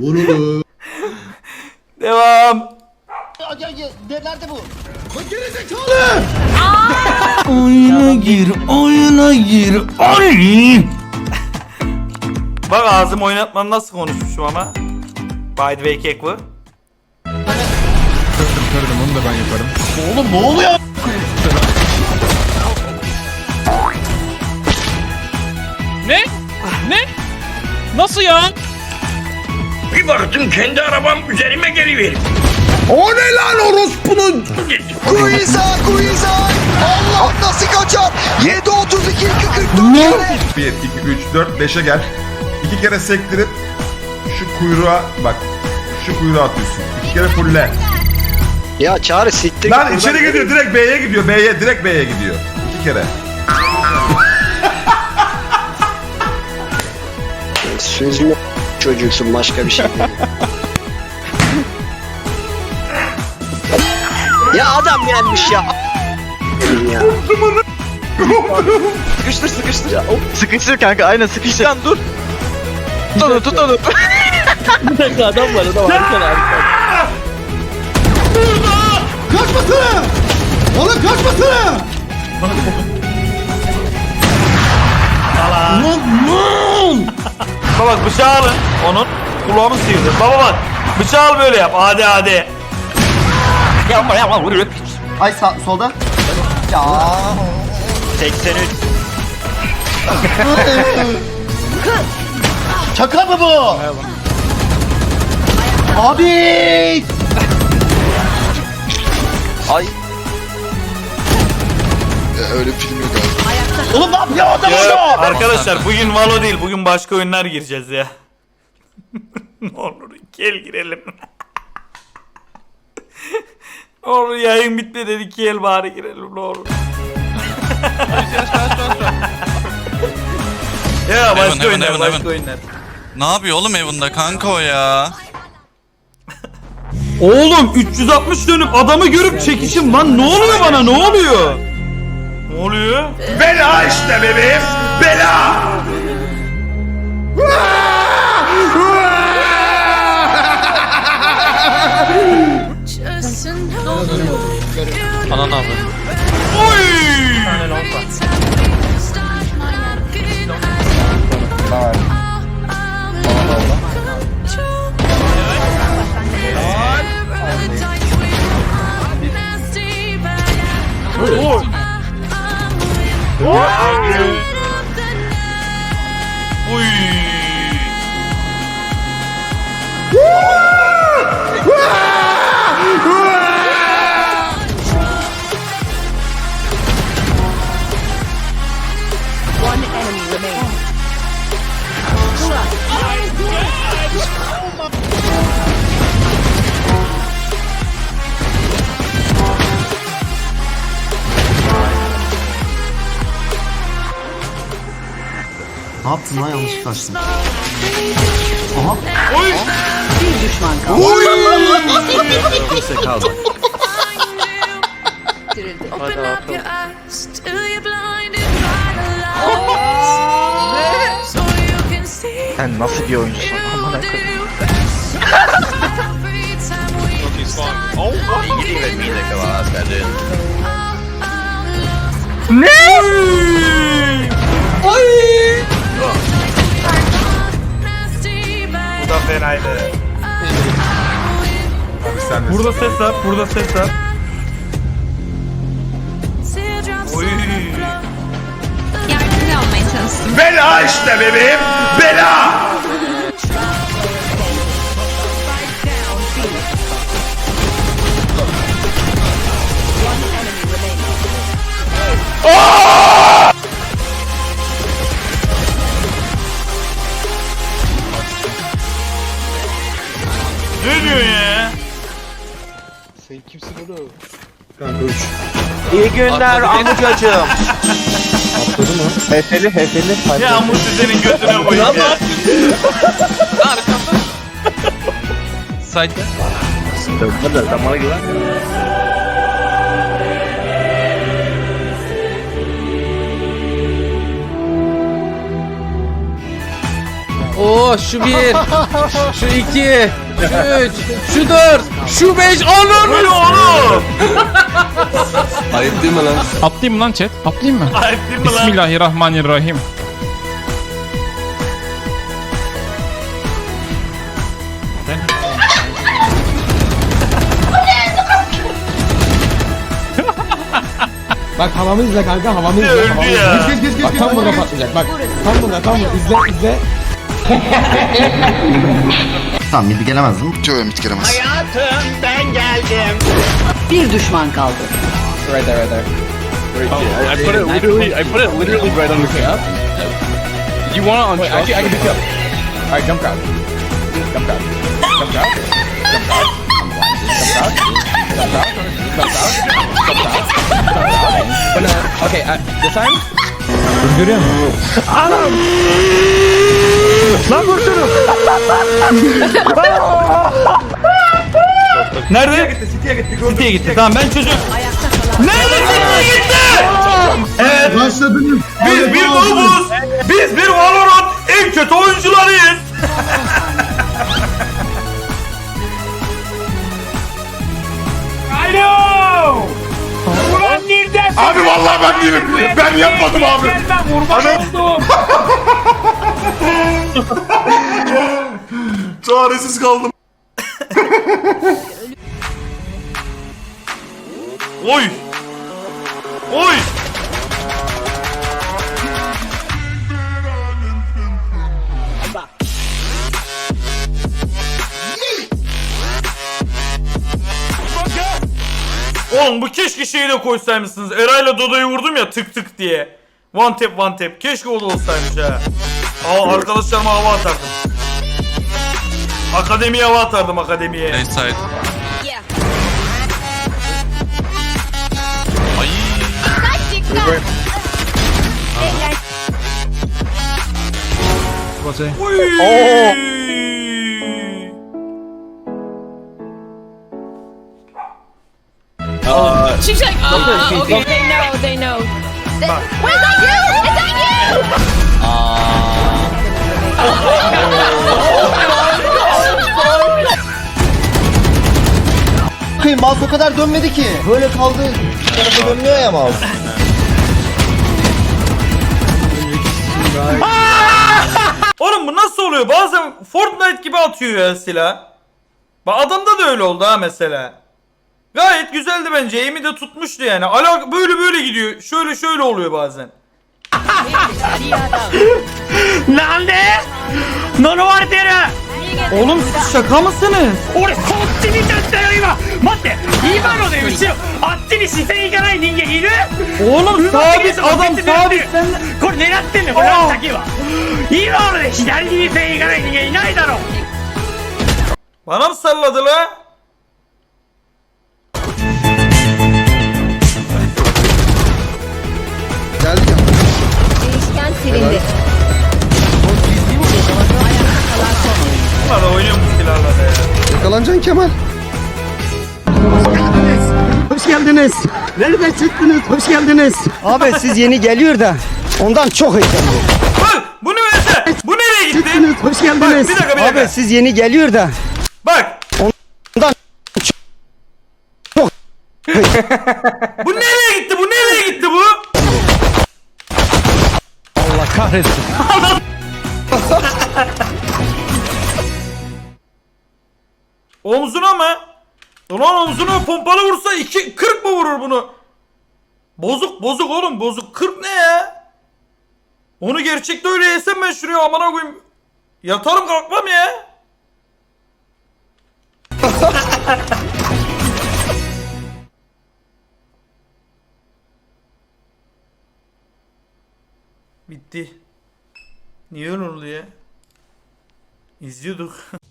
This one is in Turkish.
Vurulu. Devam. Nerede bu? Oyuna gir, oyuna gir, oy. Bak ağzım oynatmam nasıl konuşmuşum ama. By the way kek bu. Kırdım onu da ben yaparım. Oğlum ne oluyor? Ne? Ne? Nasıl ya? Bir baktım kendi arabam üzerime geliyor. O ne lan orospunun? Guiza Guiza! Allah nasıl kaçar? 7 32 2 44 kere. 1, 2, 3, 4, 5'e gel. İki kere sektirip şu kuyruğa bak. Şu kuyruğa atıyorsun. İki kere fulle. Ya Çağrı siktir. Lan içeri gidiyor direkt B'ye gidiyor. B'ye direkt B'ye gidiyor. İki kere. Sözlü çocuksun başka bir şey değil. ya adam gelmiş ya. ya. Sıkıştır sıkıştır. Ya, hop, sıkıştır kanka aynen sıkıştır. Lan dur. Tut onu tut onu. Bir dakika adam var adam arkada arkada. Kaçmasana! Oğlum kaçmasana! Lan lan! Baba bak bıçağı alın. Onun kulağını sıyırdı. Baba bak bıçağı al böyle yap. Hadi hadi. Yapma yapma vuruyor. Ay sağ, solda. Ya. 83. Şaka mı bu? Abi! Ay. Oğlum ne yapıyor adam Ya, orada? arkadaşlar bugün Valo değil bugün başka oyunlar gireceğiz ya. ne olur gel girelim. ne olur yayın bitme dedik gel bari girelim ne olur. ya başka Heaven, oyunlar heaven, başka heaven. oyunlar. Ne yapıyor oğlum evinde kanka o ya? Oğlum 360 dönüp adamı görüp çekişim lan ne oluyor bana ne oluyor? Ne oluyor? Bela işte bebeğim. Bela. Ananı avradım. Uy. Ne yaptın lan? Yanlış kaçtın. Hadi bakalım. Sen nasıl bir oyuncusun? Aman akıllı. Bu da fenaydı. Abi sen de Burada ses var, burada ses var. Oy. Yardımcı olmaya çalıştım. Bela işte bebeğim. Bela. İyi günler amcacığım. Hefeli hefeli. Ya Musi senin götüne koyayım ya. Site'de. Sen bana güven. Oo şu bir. Şu iki. Şu üç. Şu dört. Şu beş. Ananı oğlum. Atlayayım mı lan chat? Atlayayım mı? Ayıp değil mi lan? Bismillahirrahmanirrahim. Bak havamı izle kanka havamı izle. Öldü havamı ya. izle. Geç geç geç. Bak tam burada patlayacak bak. Tam burada tam burada izle izle. Tamam mid gelemez değil mi? Yok mid gelemez. Hayatım ben geldim. Bir düşman kaldı. Right there, right there. Right oh, here. I, I put it literally, I put it literally right on the cap. You want it on Wait, I can, I can pick you up. Alright, jump crowd. Jump crowd. Jump crowd. Jump crowd. Jump crowd. Jump crowd. Jump crowd. But no, okay, uh, this time. Görüyor musun? Anam! Nerede? gitti, City'ye gitti. City'ye gitti. Tamam ben çocuk. Nerede City'ye gitti? Evet. Başladınız. Biz bir noobuz. Biz bir Valorant en kötü oyuncularıyız. Alo! Ulan neredesin? Abi vallahi ben değilim. Ben yapmadım abi. Ben vurmak oldum. Çaresiz kaldım. Oy! Oy! Oğlum bu keşke şeyi de koysaymışsınız. Eray'la Dodo'yu vurdum ya tık tık diye. One tap one tap. Keşke o da olsaymış ha. Aa, arkadaşlarıma hava atardım. Akademiye hava atardım akademiye. Bayside. Ay. Uy. She's like, oh, okay. They know, they know. İs that you? Is that you? Bakayım mouse o kadar dönmedi ki. Böyle kaldı. Bir tarafa dönmüyor ya mouse. Oğlum bu nasıl oluyor? Bazen Fortnite gibi atıyor ya silah. Bak adamda da öyle oldu ha mesela. Gayet güzeldi bence. Aim'i de tutmuştu yani. Ala böyle böyle gidiyor. Şöyle şöyle oluyor bazen. なんで呪われてる Oğlum siz şaka mısınız? 俺こっち見ちゃったよ今待って今ので後ろあっちに視線いかない人間いる Oğlum sabit adam sabit sen これ狙ってんのよこれあ先は今ので左に視線いかない人間いないだろう Bana mı salladı la? Kemal. Hoş geldiniz. Nereden çıktınız? Hoş geldiniz. Abi siz yeni geliyor da ondan çok heyecanlıyım. Bak bunu verse. Bu nereye gitti? Çıktınız. Hoş Bak geldiniz. bir dakika bir dakika. Abi siz yeni geliyor da Bak. ondan Bu nereye gitti? Bu nereye gitti bu? Allah kahretsin. Omzuna mı? Ulan omzuna pompalı vursa iki, 40 mı vurur bunu? Bozuk bozuk oğlum bozuk. 40 ne ya? Onu gerçekte öyle yesem ben şuraya amına koyayım. Yatarım kalkmam ya. Bitti. Niye öyle oldu ya? İzliyorduk.